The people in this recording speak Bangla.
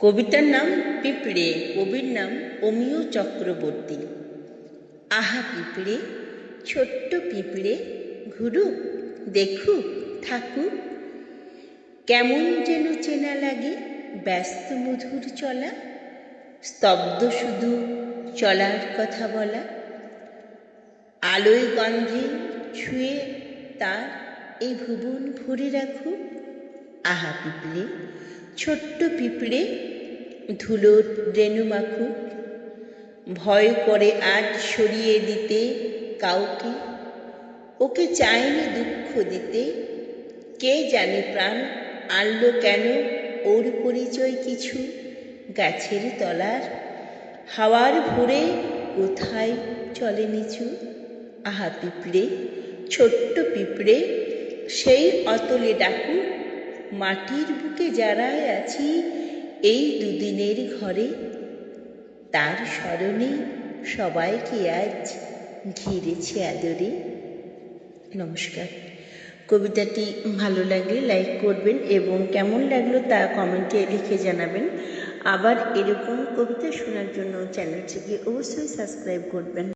কবিতার নাম পিঁপড়ে, কবির নাম অমিয় চক্রবর্তী। আহা পিঁপড়ে, ছোট্ট পিঁপড়ে ঘুরুক দেখুক থাকুক কেমন যেন চেনা লাগে ব্যস্ত মধুর চলা, স্তব্ধ শুধু চলার কথা বলা। আলোয় গন্ধে ছুঁয়ে তার এই ভুবন ভরে রাখুক আহা পিঁপড়ে, ছোট্ট পিঁপড়ে ধুলোর রেণু মাখুক ভয় করে আজ সরিয়ে দিতে কাউকে, ওকে চায়নি দুঃখ দিতে। কে জানে প্রাণ আনলো কেন ওর পরিচয় কিছু গাছের তলার। হাওয়ার ভোরে কোথায় চলে নিচু? আহা পিঁপড়ে, ছোট্ট পিঁপড়ে, সেই অতলে ডাকুক মাটির বুকে যারাই আছি, এই দুদিনের ঘরে, তার স্মরণে সবাইকে আজ ঘিরেছে আদরে। নমস্কার। কবিতাটি ভালো লাগলে লাইক করবেন এবং কেমন লাগল তা কমেন্টে লিখে জানাবেন। আবার এরকম কবিতা শোনার জন্য চ্যানেলটিকে অবশ্যই সাবস্ক্রাইব করবেন।